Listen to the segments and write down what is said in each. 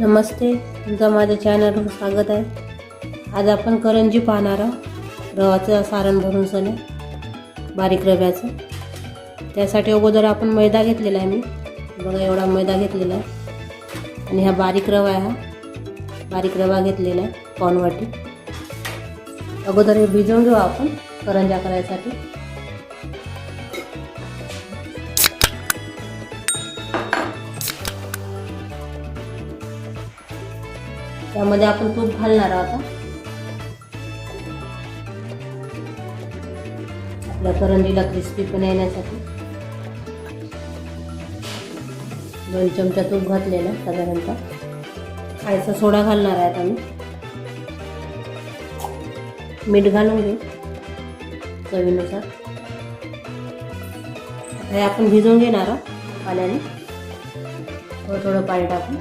नमस्ते तुमचं माझ्या चॅनलवर स्वागत आहे. आज आपण करंजी पाहणार आहोत. रवाचं सारण भरून सणे बारीक रव्याचं. त्यासाठी अगोदर आपण मैदा घेतलेला आहे मी. बघा एवढा मैदा घेतलेला आहे. आणि हा बारीक रवा आहे हा. बारीक रवा घेतलेला आहे पाऊण वाटी अगोदर हे भिजवून घेऊ आपण करंजा करायसाठी. त्यामध्ये आपण तूप घालणार आहोत आता. आपल्या करंजीला क्रिस्पी पण येण्यासाठी. दोन चमचा तूप घातलेला साधारणतः. खायचा सोडा घालणार आहे आता मीठ घालून घेऊ चवीनुसार. हे आपण भिजवून घेणार आहोत पाण्याने. थोडं थोडं पाणी टाकून.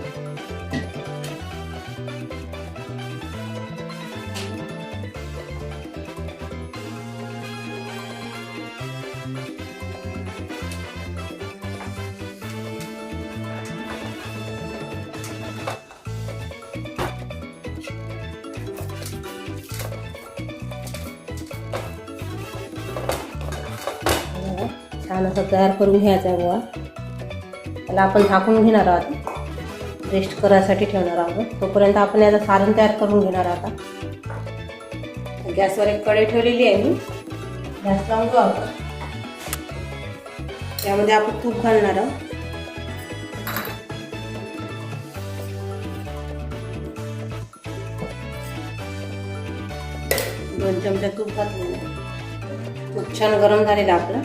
छान असा तयार करून घ्यायचा आहे गोळा त्याला आपण झाकून घेणार आहोत. रेस्ट करायसाठी ठेवणार आहोत. तोपर्यंत आपण याचं सारण तयार करून घेणार आहोत गॅसवर एक कढई ठेवलेली आहे मी. गॅस लावून घेऊ आहोत त्यामध्ये आपण तूप घालणार आहोत. दोन चमचा तूप घातलेलं खूप छान गरम झालेलं आपलं.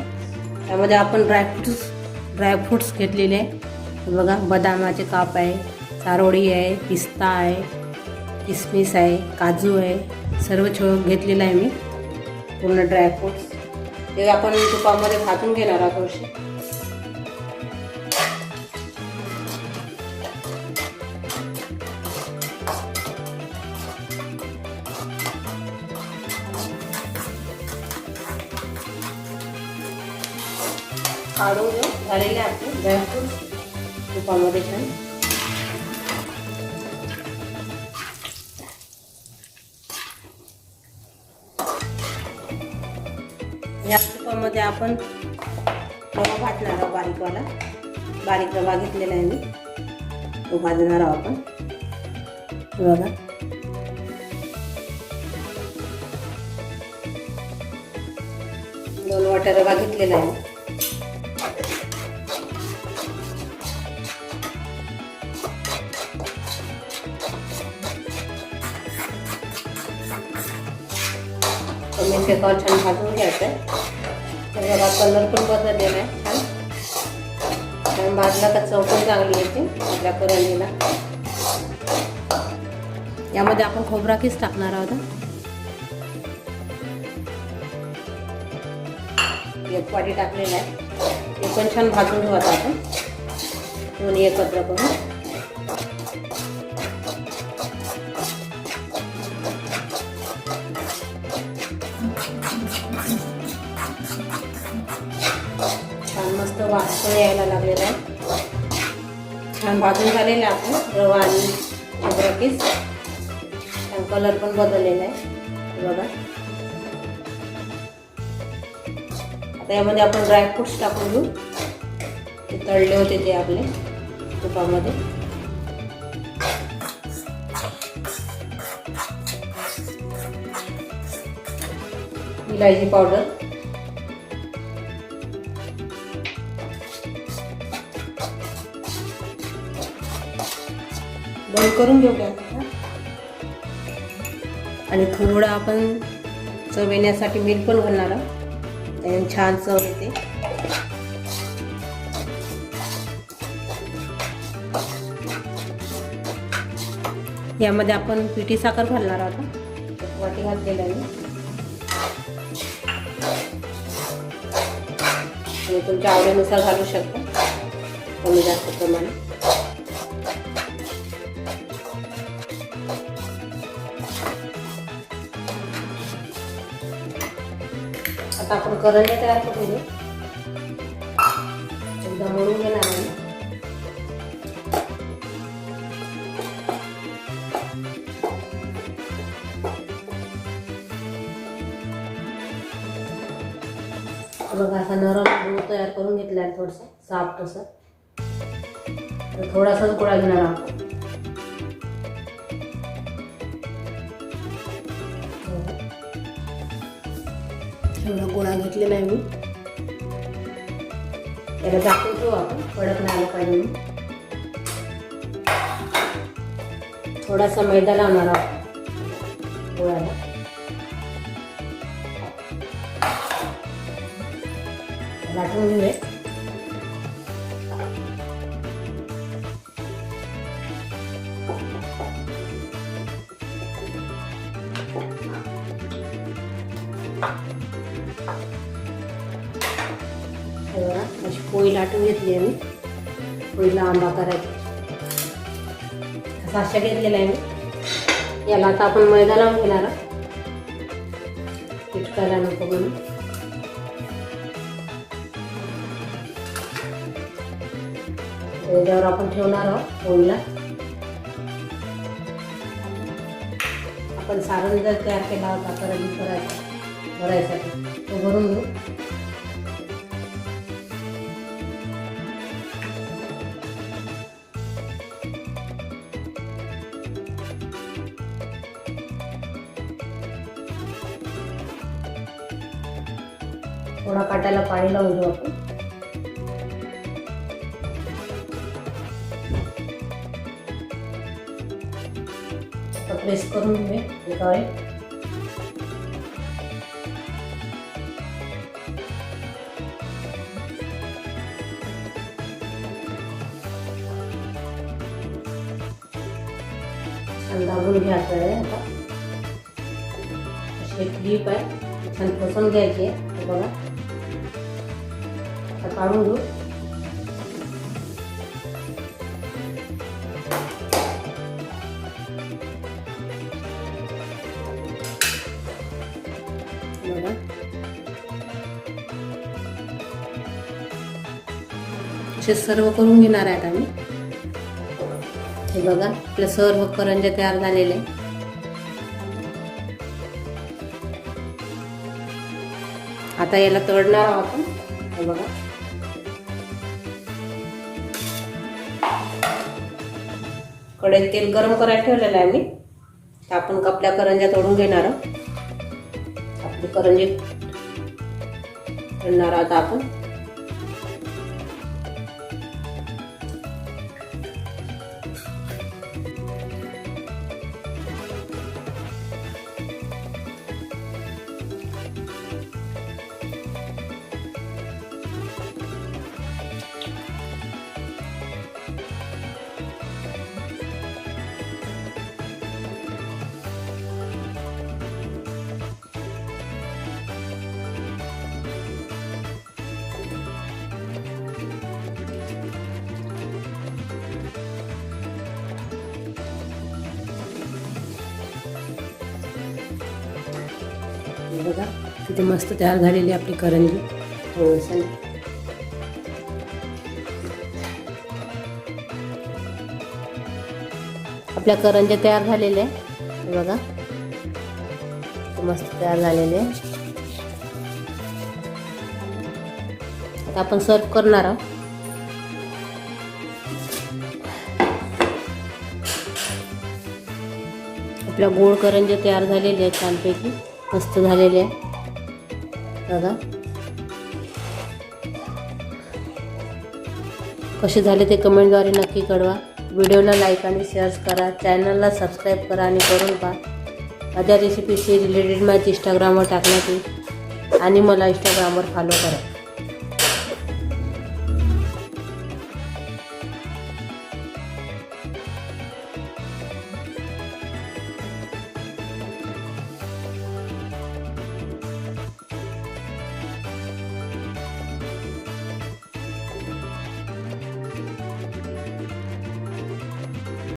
त्यामध्ये आपण ड्रायफ्रुट्स ड्रायफ्रुट्स घेतलेले आहे. बघा बदामाचे काप आहे चारोळी आहे पिस्ता आहे किसमिस आहे काजू आहे. सर्व छो घेतलेलं आहे मी. पूर्ण ड्रायफ्रुट्स ते आपण तुपामध्ये भाजून घेणार आहोत काढून झालेले आपले. ड्रायफ्रूट तुपामध्ये छान या तुपामध्ये आपण रवा भाजणार आहोत बारीकवाला बारीक रवा घेतलेला आहे मी. तो भाजणार आहोत आपण. बघा. दोन वाट्या रवा घेतलेला आहे मी शेकावर छान भाजून घ्यायचं. आहे बघा कलर पण बदललेला आहे छान. कारण भाजला का चव पण चांगली येते आपल्या करंजीला. यामध्ये आपण खोबराकीच टाकणार आहोत एक वाटी टाकलेला आहे. ते पण छान भाजून घेऊ आता आपण. दोन्ही एकत्र करून. छान मस्त वास पण यायला लागलेला आहे. छान भाजून झालेला आहे आपण रवा आणि खोबरा छान कलर पण बदललेला आहे. बघा. आता यामध्ये आपण ड्रायफ्रुट्स टाकून घेऊ. ते तळले होते ते आपले तुपामध्ये. इलायची पावडर. बंद करून घेऊ गॅस आणि थोडं आपण चव येण्यासाठी मीठ पण घालणार आहोत. छान चव येते. यामध्ये आपण पिठी साखर घालणार आहोत. वाटी घातलेला आहे. आणि तुमच्या आवडीनुसार घालू शकता. कमी जास्त प्रमाणे आता आपण करंजा तयार करून एकदा मळून घेणार आहे. बघा असा नरम गुळ तयार करून घेतला आहे थोडंसं साफ तसं. थोडासाच गोळा घेणार आहोत. एवढा गोळा घेतलेला आहे मी. त्याला झाकून ठेवू आपण कडक नाही आलं पाहिजे थोडासा मैदा लावणार आहोत. गोळ्याला लाटून घेऊया. पोळी लाटून घेतली आहे मी. पोळीला आंबा करायचा. असा अशा घेतलेला आहे मी. याला आता आपण मैदा लावून घेणार आहोत. चिटकायला नको म्हणून. मैद्यावर आपण ठेवणार आहोत पोळीला. आपण सारण जर तयार केला होता करंजी करायचा. भरायसाठी. तो भरून घेऊ. थोडा पाणी लावून घेऊ आपण. प्रेस करून घेऊया एकावर छान दाबून घ्यायचं आहे आता. अशी एक क्लिप आहे. छान फसून घ्यायची आहे बघा. काढून घेऊ. असे सर्व करून घेणार आहेत आम्ही. हे बघा आपल्या सर्व करंज्या तयार झालेले. आता याला तळणार आहोत आपण. हे बघा. कढईत तेल गरम करायला ठेवलेलं आहे मी. तर आपण आपल्या करंज्या तळून घेणार आहोत. आपली करंजी तळणार आहोत आपण. बघा. तिथे मस्त तयार झालेली आपली करंजी. हो, थोडंसं आपल्या करंज्या तयार झालेल्या आहे. बघा. मस्त तयार झालेले आहे. आता आपण सर्व करणार आहोत. आपल्या गोड करंज्या तयार झालेल्या आहेत छानपैकी. मस्त झालेले आहे. बघा कसे झाले ते कमेंटद्वारे नक्की कळवा. व्हिडिओला लाईक आणि शेअर्स करा. चॅनलला सबस्क्राईब करा आणि करून पहा. माझ्या रेसिपीशी रिलेटेड माझी इंस्टाग्रामवर टाकण्यात येईल. आणि मला इंस्टाग्रामवर फॉलो करा.